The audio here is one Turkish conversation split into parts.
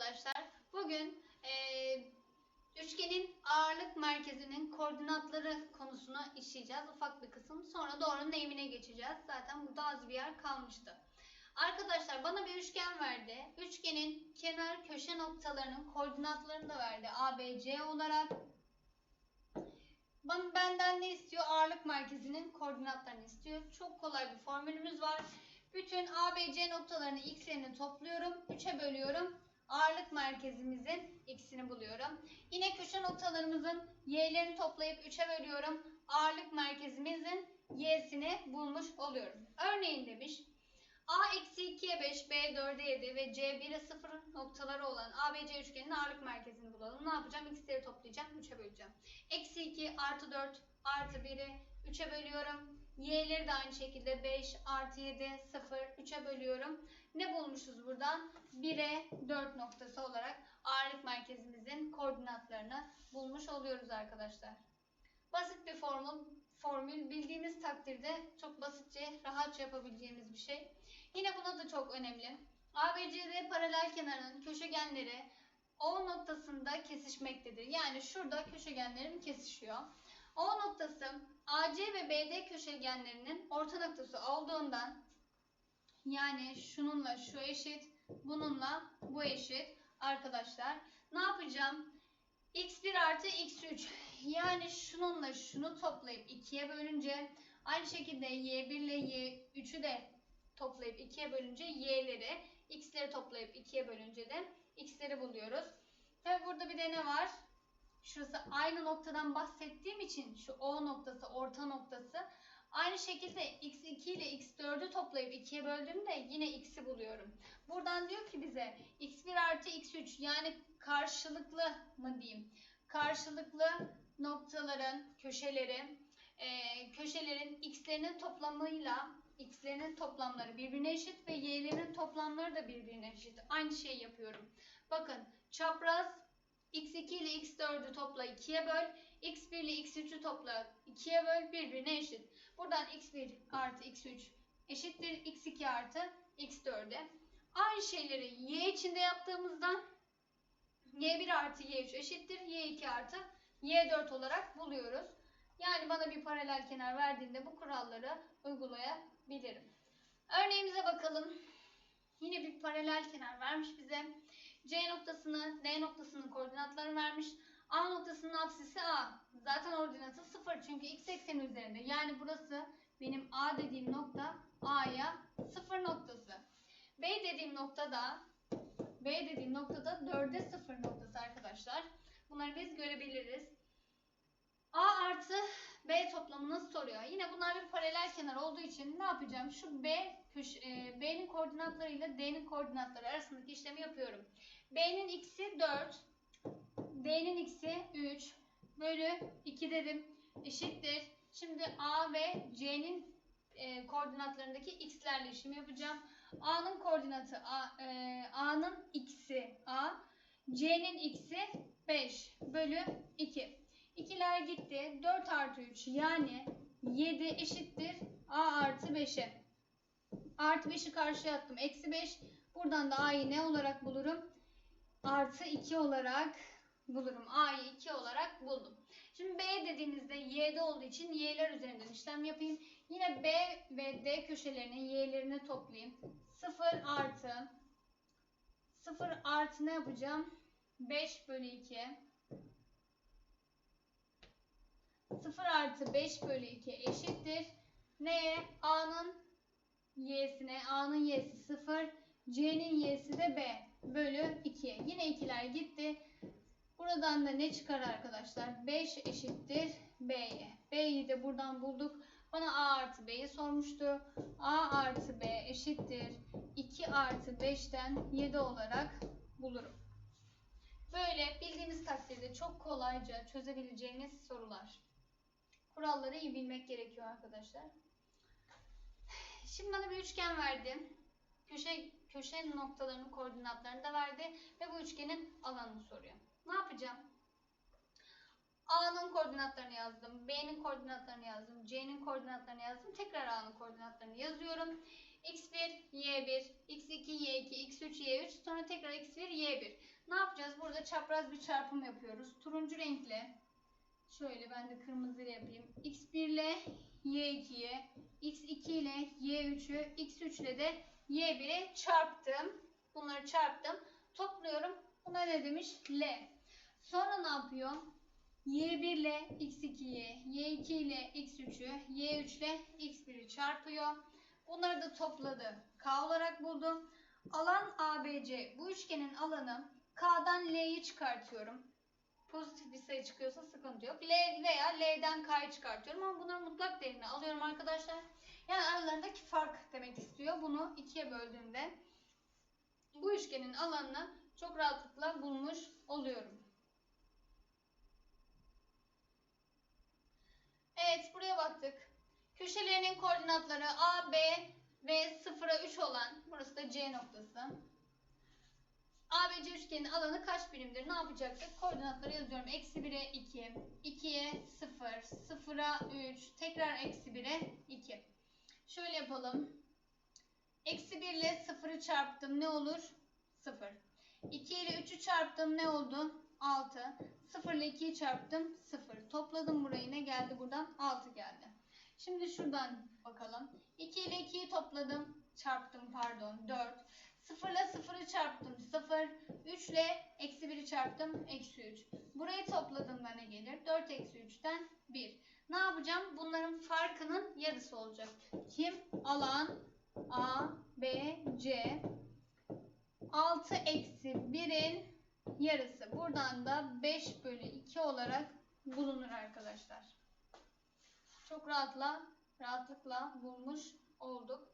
arkadaşlar. Bugün eee, üçgenin ağırlık merkezinin koordinatları konusunu işleyeceğiz. Ufak bir kısım. Sonra doğrunun eğimine geçeceğiz. Zaten burada az bir yer kalmıştı. Arkadaşlar bana bir üçgen verdi. Üçgenin kenar köşe noktalarının koordinatlarını da verdi. A, B, C olarak. Bana, benden ne istiyor? Ağırlık merkezinin koordinatlarını istiyor. Çok kolay bir formülümüz var. Bütün A, B, C noktalarını x'lerini topluyorum. 3'e bölüyorum. Ağırlık merkezimizin x'ini buluyorum. Yine köşe noktalarımızın y'lerini toplayıp 3'e bölüyorum. Ağırlık merkezimizin y'sini bulmuş oluyorum. Örneğin demiş. A eksi 2'ye 5, B 4'e 7 ve C 1'e 0 noktaları olan ABC üçgeninin ağırlık merkezini bulalım. Ne yapacağım? X'leri toplayacağım. 3'e böleceğim. Eksi 2 artı 4 artı 1'i 3'e bölüyorum. Y'leri de aynı şekilde 5 artı 7 0 3'e bölüyorum. Ne bulmuşuz buradan? 1'e 4 noktası olarak ağırlık merkezimizin koordinatlarını bulmuş oluyoruz arkadaşlar. Basit bir formül, formül bildiğimiz takdirde çok basitçe, rahatça yapabileceğimiz bir şey. Yine buna da çok önemli. ABCD paralel kenarının köşegenleri O noktasında kesişmektedir. Yani şurada köşegenlerim kesişiyor. O noktası AC ve BD köşegenlerinin orta noktası olduğundan yani şununla şu eşit, bununla bu eşit arkadaşlar. Ne yapacağım? x1 artı x3 yani şununla şunu toplayıp 2'ye bölünce aynı şekilde y1 ile y3'ü de toplayıp 2'ye bölünce y'leri x'leri toplayıp 2'ye bölünce de x'leri buluyoruz. Tabi burada bir de ne var? Şurası aynı noktadan bahsettiğim için şu O noktası orta noktası aynı şekilde x2 ile x4'ü toplayıp 2'ye böldüğümde yine x'i buluyorum. Buradan diyor ki bize x1 artı x3 yani karşılıklı mı diyeyim? Karşılıklı noktaların köşeleri e, köşelerin x'lerinin toplamıyla x'lerinin toplamları birbirine eşit ve y'lerinin toplamları da birbirine eşit. Aynı şeyi yapıyorum. Bakın çapraz x2 ile x4'ü topla 2'ye böl. x1 ile x3'ü topla 2'ye böl birbirine eşit. Buradan x1 artı x3 eşittir x2 artı x4'e. Aynı şeyleri y içinde yaptığımızdan y1 artı y3 eşittir y2 artı y4 olarak buluyoruz. Yani bana bir paralel kenar verdiğinde bu kuralları uygulayabilirim. Örneğimize bakalım. Yine bir paralel kenar vermiş bize. C noktasını, D noktasının koordinatlarını vermiş. A noktasının apsisi A. Zaten ordinatı 0 çünkü x ekseni üzerinde. Yani burası benim A dediğim nokta A'ya 0 noktası. B dediğim nokta da B dediğim noktada 4'e 0 noktası arkadaşlar. Bunları biz görebiliriz. B toplamını soruyor. Yine bunlar bir paralel kenar olduğu için ne yapacağım? Şu B köşe, B'nin koordinatlarıyla D'nin koordinatları arasındaki işlemi yapıyorum. B'nin x'i 4, D'nin x'i 3 bölü 2 dedim eşittir. Şimdi A ve C'nin e, koordinatlarındaki x'lerle işlem yapacağım. A'nın koordinatı A, e, A'nın x'i A, C'nin x'i 5 bölü 2. İkiler gitti. 4 artı 3 yani 7 eşittir A artı 5'e. Artı 5'i karşıya attım. Eksi 5. Buradan da A'yı ne olarak bulurum? Artı 2 olarak bulurum. A'yı 2 olarak buldum. Şimdi B dediğimizde Y'de olduğu için Y'ler üzerinden işlem yapayım. Yine B ve D köşelerinin Y'lerini toplayayım. 0 artı 0 artı ne yapacağım? 5 bölü 2 0 artı 5 bölü 2 eşittir. Neye? A'nın y'sine. A'nın y'si 0. C'nin y'si de B bölü 2. Yine ikiler gitti. Buradan da ne çıkar arkadaşlar? 5 eşittir B'ye. B'yi de buradan bulduk. Bana A artı B'yi sormuştu. A artı B eşittir. 2 artı 5'ten 7 olarak bulurum. Böyle bildiğiniz takdirde çok kolayca çözebileceğiniz sorular. Kuralları iyi bilmek gerekiyor arkadaşlar. Şimdi bana bir üçgen verdi. Köşe, köşe noktalarının koordinatlarını da verdi ve bu üçgenin alanını soruyor. Ne yapacağım? A'nın koordinatlarını yazdım, B'nin koordinatlarını yazdım, C'nin koordinatlarını yazdım. Tekrar A'nın koordinatlarını yazıyorum. X1, Y1, X2, Y2, X3, Y3 sonra tekrar X1, Y1. Ne yapacağız? Burada çapraz bir çarpım yapıyoruz. Turuncu renkle şöyle ben de kırmızıyla yapayım. x1 ile y2'ye, x2 ile y3'ü, x3 ile de y1'e çarptım. Bunları çarptım. Topluyorum. Buna ne demiş? L. Sonra ne yapıyor? y1 ile x2'yi, y2 ile x3'ü, y3 ile x1'i çarpıyor. Bunları da topladı. K olarak buldum. Alan ABC. Bu üçgenin alanı K'dan L'yi çıkartıyorum. Pozitif bir sayı çıkıyorsa sıkıntı yok. L veya L'den K'yı çıkartıyorum ama bunların mutlak değerini alıyorum arkadaşlar. Yani aralarındaki fark demek istiyor. Bunu ikiye böldüğümde bu üçgenin alanını çok rahatlıkla bulmuş oluyorum. Evet buraya baktık. Köşelerinin koordinatları A, B ve 0'a 3 olan burası da C noktası. ABC üçgenin alanı kaç birimdir? Ne yapacaktık? Koordinatları yazıyorum. Eksi 1'e 2, 2'ye 0, 0'a 3, tekrar eksi 1'e 2. Şöyle yapalım. Eksi 1 ile 0'ı çarptım. Ne olur? 0. 2 ile 3'ü çarptım. Ne oldu? 6. 0 ile 2'yi çarptım. 0. Topladım burayı. Ne geldi buradan? 6 geldi. Şimdi şuradan bakalım. 2 ile 2'yi topladım. Çarptım pardon. 4. 0 ile 0'ı çarptım 0. 3 ile eksi 1'i çarptım eksi 3. Burayı topladığımda ne gelir? 4 eksi 3'ten 1. Ne yapacağım? Bunların farkının yarısı olacak. Kim? Alan A, B, C. 6 eksi 1'in yarısı. Buradan da 5 bölü 2 olarak bulunur arkadaşlar. Çok rahatla, rahatlıkla bulmuş olduk.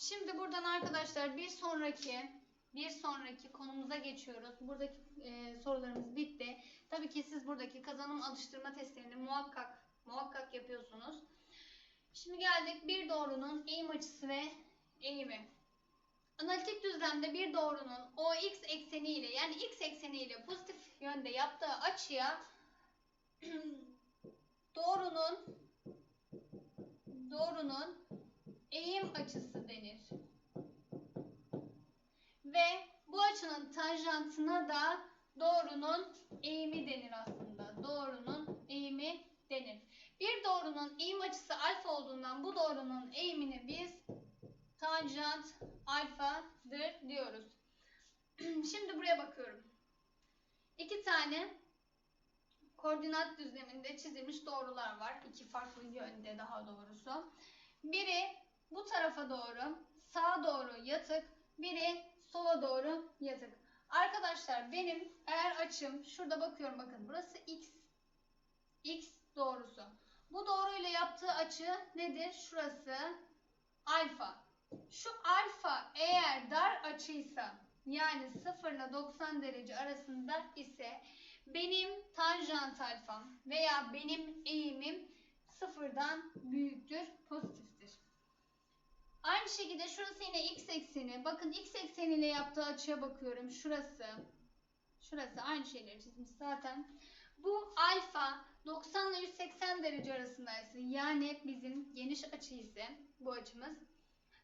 Şimdi buradan arkadaşlar bir sonraki bir sonraki konumuza geçiyoruz. Buradaki e, sorularımız bitti. Tabii ki siz buradaki kazanım alıştırma testlerini muhakkak muhakkak yapıyorsunuz. Şimdi geldik bir doğrunun eğim açısı ve eğimi. Analitik düzlemde bir doğrunun o x ekseni ile yani x ekseni ile pozitif yönde yaptığı açıya doğrunun doğrunun eğim açısı denir. Ve bu açının tanjantına da doğrunun eğimi denir aslında. Doğrunun eğimi denir. Bir doğrunun eğim açısı alfa olduğundan bu doğrunun eğimini biz tanjant alfadır diyoruz. Şimdi buraya bakıyorum. İki tane koordinat düzleminde çizilmiş doğrular var. İki farklı yönde daha doğrusu. Biri tarafa doğru, sağa doğru yatık, biri sola doğru yatık. Arkadaşlar benim eğer açım, şurada bakıyorum bakın burası x, x doğrusu. Bu doğruyla yaptığı açı nedir? Şurası alfa. Şu alfa eğer dar açıysa yani 0 ile 90 derece arasında ise benim tanjant alfam veya benim eğimim sıfırdan büyüktür, pozitiftir. Aynı şekilde şurası yine x ekseni. Bakın x ekseniyle yaptığı açıya bakıyorum. Şurası. Şurası aynı şeyleri çizmiş zaten. Bu alfa 90 ile 180 derece arasındaysa yani bizim geniş açı ise bu açımız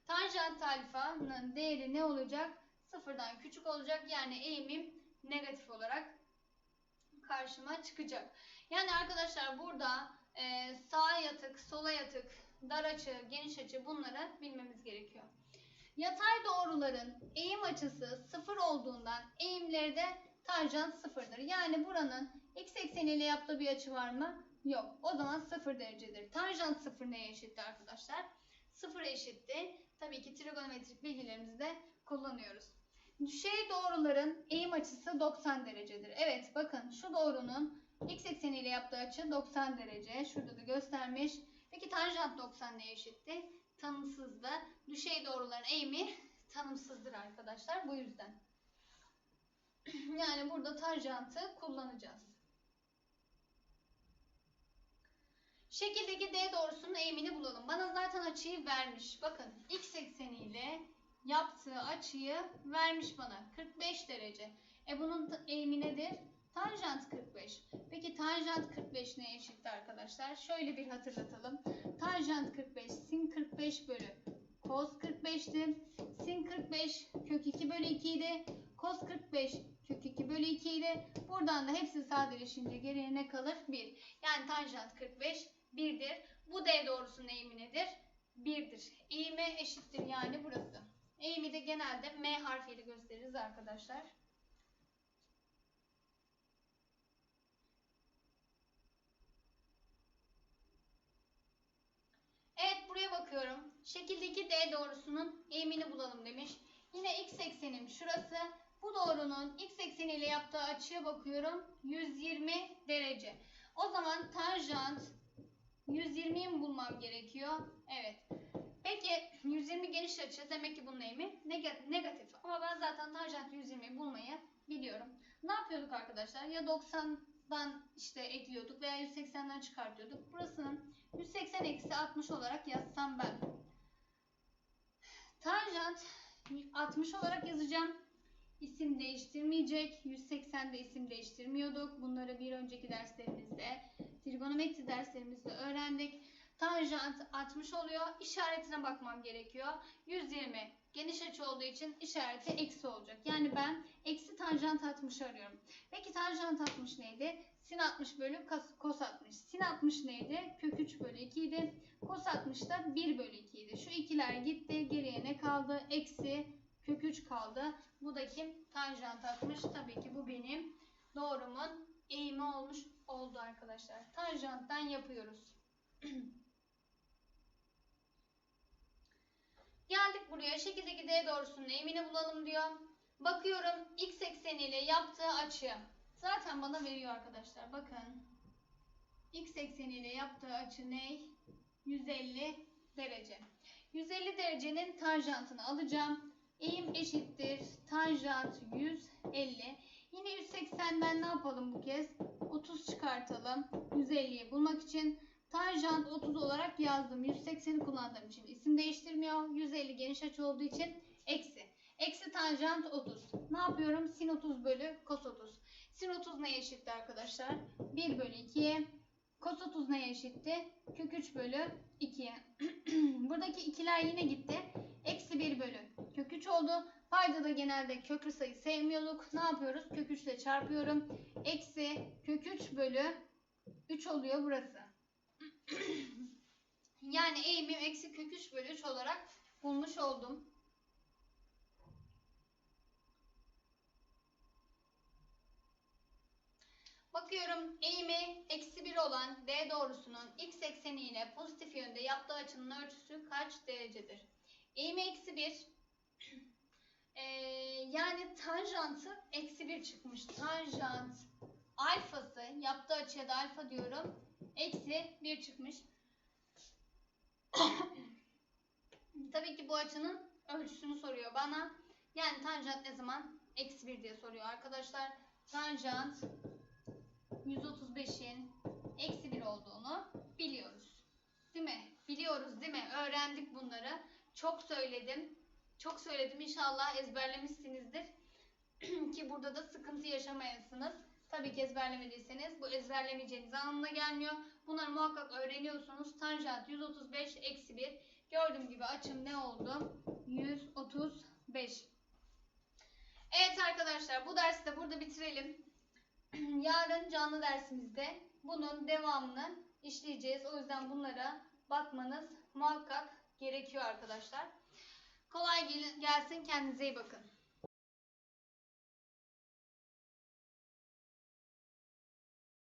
tanjant alfanın değeri ne olacak? Sıfırdan küçük olacak. Yani eğimim negatif olarak karşıma çıkacak. Yani arkadaşlar burada e, sağa yatık, sola yatık, dar açı, geniş açı bunları bilmemiz gerekiyor. Yatay doğruların eğim açısı sıfır olduğundan eğimleri de tanjant sıfırdır. Yani buranın x ekseniyle yaptığı bir açı var mı? Yok. O zaman sıfır derecedir. Tanjant sıfır neye eşitti arkadaşlar? Sıfır eşitti. Tabii ki trigonometrik bilgilerimizi de kullanıyoruz. Düşey doğruların eğim açısı 90 derecedir. Evet bakın şu doğrunun x ekseniyle yaptığı açı 90 derece. Şurada da göstermiş. Peki tanjant 90 neye eşitti? Tanımsızdı. Düşey doğruların eğimi tanımsızdır arkadaşlar. Bu yüzden. yani burada tanjantı kullanacağız. Şekildeki D doğrusunun eğimini bulalım. Bana zaten açıyı vermiş. Bakın x ekseniyle yaptığı açıyı vermiş bana. 45 derece. E bunun eğimi nedir? Tanjant 45. Peki tanjant 45 neye eşitti arkadaşlar? Şöyle bir hatırlatalım. Tanjant 45 sin 45 bölü cos 45'ti. Sin 45 kök 2 bölü 2 idi. Cos 45 kök 2 bölü 2 idi. Buradan da hepsi sadeleşince geriye ne kalır? 1. Yani tanjant 45 1'dir. Bu D doğrusunun eğimi nedir? 1'dir. Eğimi eşittir yani burası. Eğimi de genelde M harfiyle gösteririz arkadaşlar. Evet buraya bakıyorum. Şekildeki D doğrusunun eğimini bulalım demiş. Yine x eksenim şurası. Bu doğrunun x ekseniyle yaptığı açıya bakıyorum. 120 derece. O zaman tanjant 120'yi mi bulmam gerekiyor? Evet. Peki 120 geniş açı demek ki bunun eğimi neg- negatif. Ama ben zaten tanjant 120'yi bulmayı biliyorum. Ne yapıyorduk arkadaşlar? Ya 90'dan işte ekliyorduk veya 180'den çıkartıyorduk. Burasının 180 eksi 60 olarak yazsam ben. Tanjant 60 olarak yazacağım. İsim değiştirmeyecek. 180'de isim değiştirmiyorduk. Bunları bir önceki derslerimizde, trigonometri derslerimizde öğrendik. Tanjant 60 oluyor. İşaretine bakmam gerekiyor. 120 geniş açı olduğu için işareti eksi olacak. Yani ben eksi tanjant 60 arıyorum. Peki tanjant 60 neydi? Sin 60 bölü kos- kos 60. Sin 60 neydi? Kök 3 bölü 2 idi. Kos 60 da 1 bölü 2 idi. Şu ikiler gitti. Geriye ne kaldı? Eksi kök 3 kaldı. Bu da kim? Tanjant 60. Tabii ki bu benim doğrumun eğimi olmuş oldu arkadaşlar. Tanjanttan yapıyoruz. Geldik buraya. Şekildeki D doğrusunun eğimini bulalım diyor. Bakıyorum x ekseniyle yaptığı açı. Zaten bana veriyor arkadaşlar. Bakın. X ekseniyle yaptığı açı ne? 150 derece. 150 derecenin tanjantını alacağım. Eğim eşittir. Tanjant 150. Yine 180'den ne yapalım bu kez? 30 çıkartalım. 150'yi bulmak için. Tanjant 30 olarak yazdım. 180'i kullandığım için isim değiştirmiyor. 150 geniş açı olduğu için eksi. Eksi tanjant 30. Ne yapıyorum? Sin 30 bölü cos 30. Sin 30 neye eşitti arkadaşlar? 1 bölü 2'ye. Cos 30 neye eşitti? Kök 3 bölü 2'ye. Buradaki ikiler yine gitti. Eksi 1 bölü kök 3 oldu. Paydada genelde köklü sayı sevmiyorduk. Ne yapıyoruz? Kök 3 ile çarpıyorum. Eksi kök 3 bölü 3 oluyor burası. yani eğimim eksi kök 3 bölü 3 olarak bulmuş oldum. Bakıyorum eğimi eksi 1 olan D doğrusunun x ekseni ile pozitif yönde yaptığı açının ölçüsü kaç derecedir? Eğimi eksi 1. Ee, yani tanjantı eksi 1 çıkmış. Tanjant alfası yaptığı açıya da alfa diyorum. Eksi 1 çıkmış. Tabii ki bu açının ölçüsünü soruyor bana. Yani tanjant ne zaman? Eksi 1 diye soruyor arkadaşlar. Tanjant 135'in eksi 1 olduğunu biliyoruz. Değil mi? Biliyoruz değil mi? Öğrendik bunları. Çok söyledim. Çok söyledim. İnşallah ezberlemişsinizdir. ki burada da sıkıntı yaşamayasınız. Tabii ki ezberlemediyseniz bu ezberlemeyeceğiniz anlamına gelmiyor. Bunları muhakkak öğreniyorsunuz. Tanjant 135 eksi 1. Gördüğüm gibi açım ne oldu? 135. Evet arkadaşlar bu dersi de burada bitirelim. Yarın canlı dersimizde bunun devamını işleyeceğiz. O yüzden bunlara bakmanız muhakkak gerekiyor arkadaşlar. Kolay gel- gelsin. Kendinize iyi bakın.